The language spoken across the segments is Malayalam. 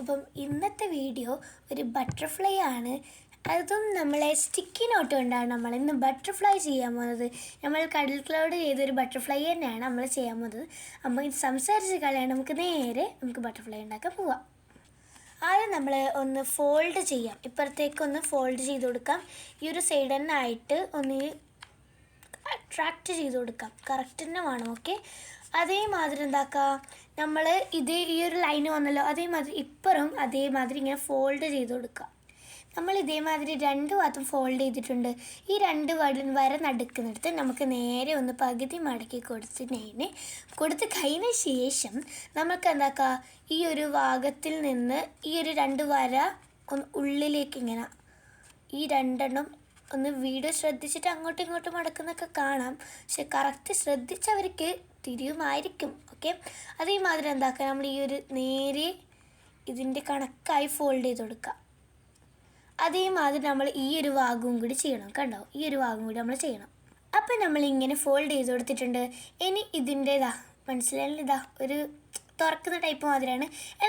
അപ്പം ഇന്നത്തെ വീഡിയോ ഒരു ബട്ടർഫ്ലൈ ആണ്. അതും നമ്മളെ സ്റ്റിക്കി നോട്ട് കൊണ്ടാണ് നമ്മൾ ഇന്ന് ബട്ടർഫ്ലൈ ചെയ്യാൻ പോകുന്നത്. നമ്മൾ കടൽ ക്ലൗഡ് ചെയ്തൊരു ബട്ടർഫ്ലൈ തന്നെയാണ് നമ്മൾ ചെയ്യാൻ പോകുന്നത്. ഇത് സംസാരിച്ച് കളയാണ് നമുക്ക് നേരെ നമുക്ക് ബട്ടർഫ്ലൈ ഉണ്ടാക്കാൻ പോവാം. ആദ്യം നമ്മൾ ഒന്ന് ഫോൾഡ് ചെയ്യാം. ഇപ്പുറത്തേക്ക് ഒന്ന് ഫോൾഡ് ചെയ്ത് കൊടുക്കാം. ഈ ഒരു സൈഡ് തന്നെ ആയിട്ട് ഒന്ന് അട്രാക്റ്റ് ചെയ്ത് കൊടുക്കാം. കറക്റ്റ് തന്നെ വേണം ഓക്കെ അതേമാതിരി എന്താക്കുക നമ്മൾ ഇത് ഈ ഒരു ലൈന് വന്നല്ലോ അതേമാതിരി ഇപ്പുറം അതേമാതിരി ഇങ്ങനെ ഫോൾഡ് ചെയ്ത് കൊടുക്കുക നമ്മൾ ഇതേമാതിരി രണ്ട് ഭാഗത്തും ഫോൾഡ് ചെയ്തിട്ടുണ്ട്. ഈ രണ്ട് വര നടുക്കുന്നിടത്ത് നമുക്ക് നേരെ ഒന്ന് പകുതി മടക്കി കൊടുത്തിട്ടതിന് കൊടുത്ത് കഴിഞ്ഞ ശേഷം നമുക്ക് എന്താക്കുക ഈ ഒരു ഭാഗത്തിൽ നിന്ന് ഈ ഒരു രണ്ട് വര ഒന്ന് ഉള്ളിലേക്ക് ഇങ്ങനെ ഈ രണ്ടെണ്ണം ഒന്ന് വീഡിയോ ശ്രദ്ധിച്ചിട്ട് അങ്ങോട്ടും ഇങ്ങോട്ടും മടക്കുന്നൊക്കെ കാണാം. പക്ഷെ കറക്റ്റ് ശ്രദ്ധിച്ചവർക്ക് തിരിയുമായിരിക്കും. ഓക്കെ അതേമാതിരി എന്താക്കുക നമ്മൾ ഈ ഒരു നേരെ ഇതിന്റെ കണക്കായി ഫോൾഡ് ചെയ്ത് കൊടുക്കുക. അതേമാതിരി നമ്മൾ ഈ ഒരു ഭാഗവും കൂടി ചെയ്യണം കണ്ടോ? ഈ ഒരു ഭാഗം കൂടി നമ്മൾ ചെയ്യണം. അപ്പം നമ്മൾ ഇങ്ങനെ ഫോൾഡ് ചെയ്ത് കൊടുത്തിട്ടുണ്ട്. ഇനി ഇതിന്റെതാ മനസ്സിലായില്ല? ഇതാ ഒരു തുറക്കുന്ന ടൈപ്പ് മാതിരിയാണ്.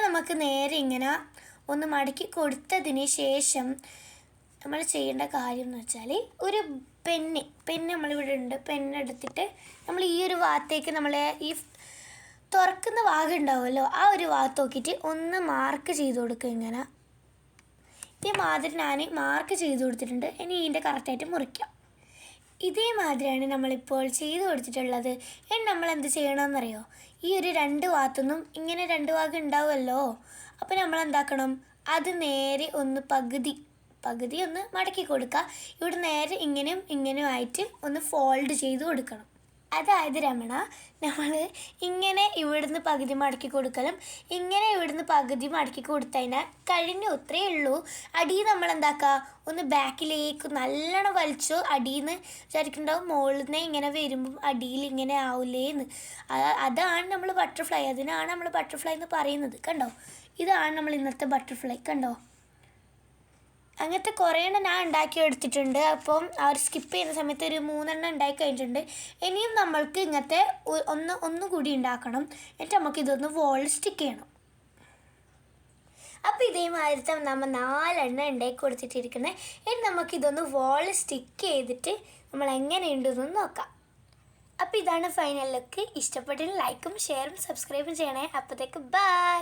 നമുക്ക് നേരെ ഇങ്ങനെ ഒന്ന് മടക്കി കൊടുത്തതിന് ശേഷം നമ്മൾ ചെയ്യേണ്ട കാര്യം എന്ന് വെച്ചാൽ ഒരു പെന്ന് പെന്ന് നമ്മളിവിടെ ഉണ്ട്. പെണ്ണെടുത്തിട്ട് നമ്മൾ ഈ ഒരു ഭാഗത്തേക്ക് നമ്മൾ ഈ തുറക്കുന്ന ഭാഗം ഉണ്ടാവുമല്ലോ ആ ഒരു ഭാഗത്ത് നോക്കിയിട്ട് ഒന്ന് മാർക്ക് ചെയ്ത് കൊടുക്കുക ഇങ്ങനെ. ഇതേമാതിരി ഞാൻ മാർക്ക് ചെയ്ത് കൊടുത്തിട്ടുണ്ട്. ഇനി ഇതിന്റെ കറക്റ്റായിട്ട് മുറിക്കാം. ഇതേമാതിരിയാണ് നമ്മളിപ്പോൾ ചെയ്ത് കൊടുത്തിട്ടുള്ളത്. ഇനി നമ്മൾ എന്ത് ചെയ്യണമെന്നറിയോ? ഈ ഒരു രണ്ട് ഭാഗത്തുനിന്നും ഇങ്ങനെ രണ്ട് ഭാഗം ഉണ്ടാവുമല്ലോ. അപ്പോൾ നമ്മൾ എന്താക്കണം? അത് നേരെ ഒന്ന് പകുതി പകുതി ഒന്ന് മടക്കി കൊടുക്കുക ഇവിടെ നേരെ ഇങ്ങനെയും ഇങ്ങനെയും ആയിട്ട് ഒന്ന് ഫോൾഡ് ചെയ്ത് കൊടുക്കണം. അതായത് രമണ നമ്മൾ ഇങ്ങനെ ഇവിടുന്ന് പകുതി മടക്കി കൊടുക്കലും ഇങ്ങനെ ഇവിടുന്ന് പകുതി മടക്കി കൊടുത്തതിനാൽ കഴിഞ്ഞു ഇത്രയേ ഉള്ളൂ. അടി നമ്മൾ എന്താക്കുക ഒന്ന് ബാക്കിലേക്ക് നല്ലോണം വലിച്ചു അടിയിൽ നിന്ന് വിചാരിക്കുന്നുണ്ടാവും മുകളിൽ നിന്ന് ഇങ്ങനെ വരുമ്പം അടിയിൽ ഇങ്ങനെ ആവില്ലേന്ന് അതാണ് നമ്മൾ ബട്ടർഫ്ലൈ അതിനാണ് നമ്മൾ ബട്ടർഫ്ലൈ എന്ന് പറയുന്നത്. കണ്ടോ? ഇതാണ് നമ്മൾ ഇന്നത്തെ ബട്ടർഫ്ലൈ കണ്ടോ? അങ്ങനത്തെ കുറേ എണ്ണം ഞാൻ ഉണ്ടാക്കി എടുത്തിട്ടുണ്ട്. അപ്പം അവർ സ്കിപ്പ് ചെയ്യുന്ന സമയത്ത് ഒരു മൂന്നെണ്ണം ഉണ്ടാക്കി കഴിഞ്ഞിട്ടുണ്ട്. ഇനിയും നമ്മൾക്ക് ഇങ്ങനത്തെ ഒന്ന് ഒന്നും കൂടി ഉണ്ടാക്കണം. എന്നിട്ട് നമുക്ക് ഇതൊന്ന് വോൾ സ്റ്റിക്ക് ചെയ്യണം. അപ്പോൾ ഇതേമാതിരത്തെ നമ്മൾ നാലെണ്ണം ഉണ്ടാക്കി കൊടുത്തിട്ടിരിക്കുന്നത് ഇനി നമുക്കിതൊന്ന് വോൾ സ്റ്റിക്ക് ചെയ്തിട്ട് നമ്മൾ എങ്ങനെയുണ്ടെന്ന് നോക്കാം. അപ്പോൾ ഇതാണ് ഫൈനൽ ലുക്ക് ഇഷ്ടപ്പെട്ടെങ്കിൽ ലൈക്കും ഷെയറും സബ്സ്ക്രൈബും ചെയ്യണേ. അപ്പോഴത്തേക്ക് ബൈ